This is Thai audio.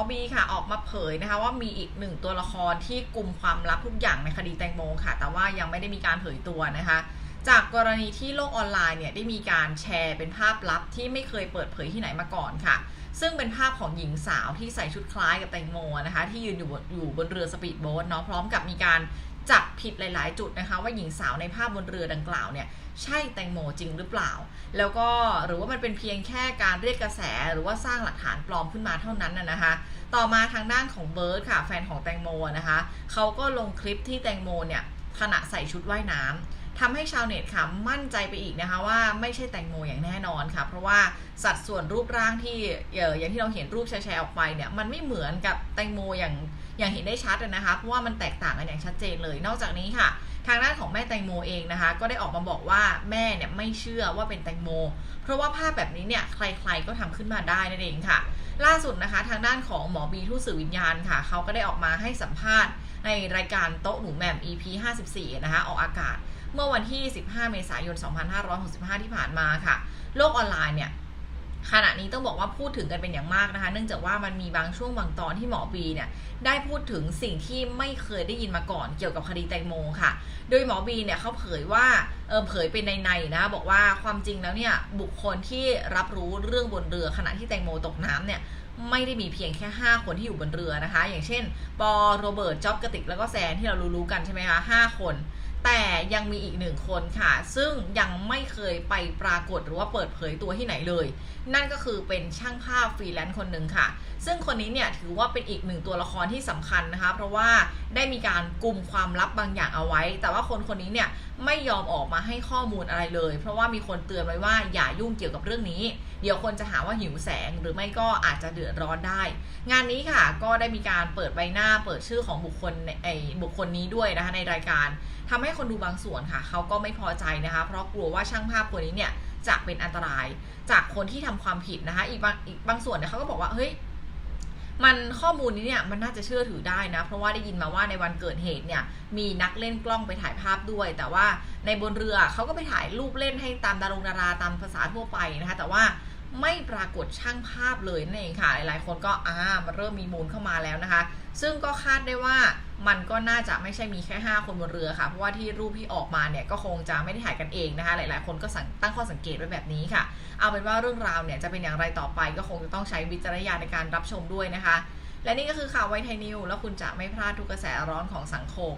อบีค่ะออกมาเผยนะคะว่ามีอีกหนึ่งตัวละครที่กลุ่มความลับทุกอย่างในคดีแตงโมค่ะ แต่ว่ายังไม่ได้มีการเผยตัวนะคะ จากกรณีที่โลกออนไลน์เนี่ยได้มีการแชร์เป็นภาพลับที่ไม่เคยเปิดเผยที่ไหนมาก่อนค่ะ ซึ่งเป็นภาพของหญิงสาวที่ใส่ชุดคล้ายกับแตงโมนะคะที่ยืนอยู่บนอยู่บนเรือสปีดโบ๊ทเนาะพร้อมกับมีการ จับผิดหลาย ๆ จุดนะคะ ว่าหญิงสาวในภาพบนเรือดังกล่าวเนี่ยใช่แตงโมจริงหรือเปล่า แล้วก็หรือว่ามันเป็นเพียงแค่การเรียกกระแสหรือว่าสร้างหลักฐานปลอมขึ้นมาเท่านั้นนะนะคะ ต่อมาทางด้านของเบิร์ดค่ะแฟนของแตงโมนะคะเขาก็ลงคลิปที่แตงโมเนี่ยขณะใส่ชุดว่ายน้ำ ทำให้ชาวเน็ตค่ะมั่นใจไปอีกนะคะว่าไม่ใช่แตงโมอย่างแน่นอนค่ะ เพราะว่าสัดส่วนรูปร่างที่เอออย่างที่เราเห็นรูปแชร์ออกไปเนี่ยมันไม่เหมือนกับแตงโมอย่างอย่างเห็นได้ชัดนะคะเพราะว่ามันแตกต่างกันอย่างชัดเจนเลย นอกจากนี้ค่ะ ทางด้านของแม่แตงโมเองนะคะ ก็ได้ออกมาบอกว่าแม่เนี่ยไม่เชื่อว่าเป็นแตงโม เพราะว่าภาพแบบนี้เนี่ยใครๆก็ทำขึ้นมาได้นั่นเองค่ะ ล่าสุดนะคะทางด้านของหมอบีทูตสื่อวิญญาณค่ะเขาก็ได้ออกมาให้สัมภาษณ์ในรายการโต๊ะหนูแหม่ม EP 54นะคะออกอากาศ เมื่อวันที่ 15 เมษายน 2565 ที่ผ่านมาค่ะ โลกออนไลน์เนี่ยขณะนี้ต้องบอกว่าพูดถึงกันเป็นอย่างมากนะคะ เนื่องจากว่ามันมีบางช่วงบางตอนที่หมอบีเนี่ยได้พูดถึงสิ่งที่ไม่เคยได้ยินมาก่อนเกี่ยวกับคดีแตงโมค่ะ โดยหมอบีเนี่ยเขาเผยว่าเออเผยเป็นในๆนะบอกว่าความจริงแล้วเนี่ยบุคคลที่รับรู้เรื่องบนเรือ ขณะที่แตงโมตกน้ำเนี่ยไม่ได้มีเพียงแค่ 5 คนที่อยู่บนเรือนะคะ อย่างเช่น ปอโรเบิร์ตจ็อบกระติกแล้วก็แซนที่เรารู้ๆกันใช่ไหมคะ5คน แต่ยังมีอีกหนึ่งคนค่ะ ซึ่งยังไม่เคยไปปรากฏหรือว่าเปิดเผยตัวที่ไหนเลย นั่นก็คือเป็นช่างภาพฟรีแลนซ์คนหนึ่งค่ะ ซึ่งคนนี้เนี่ยถือว่าเป็นอีกหนึ่งตัวละครที่สำคัญนะคะ เพราะว่าได้มีการกลุ่มความลับบางอย่างเอาไว้ แต่ว่าคนคนนี้เนี่ยไม่ยอมออกมาให้ข้อมูลอะไรเลย เพราะว่ามีคนเตือนไว้ว่าอย่ายุ่งเกี่ยวกับเรื่องนี้ เดี๋ยวคนจะหาว่าหิวแสงหรือไม่ก็อาจจะเดือดร้อนได้ งานนี้ค่ะก็ได้มีการเปิดใบหน้าเปิดชื่อของบุคคลในไอ้บุคคลนี้ด้วยนะคะในรายการทำให้คนดูบางส่วนค่ะเขาก็ไม่พอใจนะคะ เพราะกลัวว่าช่างภาพคนนี้เนี่ยจะเป็นอันตรายจากคนที่ทำความผิดนะคะ อีกบางอีกบางส่วนเนี่ยเขาก็บอกว่าเฮ้ยมันข้อมูลนี้เนี่ยมันน่าจะเชื่อถือได้นะ เพราะว่าได้ยินมาว่าในวันเกิดเหตุเนี่ยมีนักเล่นกล้องไปถ่ายภาพด้วย แต่ว่าในบนเรือเขาก็ไปถ่ายรูปเล่นให้ตามดารงดาราตามภาษาทั่วไปนะคะ แต่ว่า ไม่ปรากฏช่างภาพเลยนั่นเองค่ะหลายๆคนก็อ่ามันเริ่มมีมูลเข้ามาแล้วนะคะ ซึ่งก็คาดได้ว่ามันก็น่าจะไม่ใช่มีแค่ 5 คนบนเรือค่ะ เพราะว่าที่รูปที่ออกมาเนี่ยก็คงจะไม่ได้ถ่ายกันเองนะคะ หลายๆ คนก็ตั้งข้อสังเกตไว้แบบนี้ค่ะ เอาเป็นว่าเรื่องราวเนี่ยจะเป็นอย่างไรต่อไปก็คงจะต้องใช้วิจารณญาณในการรับชมด้วยนะคะ และนี่ก็คือข่าวไวไทยนิวแล้วคุณจะไม่พลาดทุกกระแสร้อนของสังคม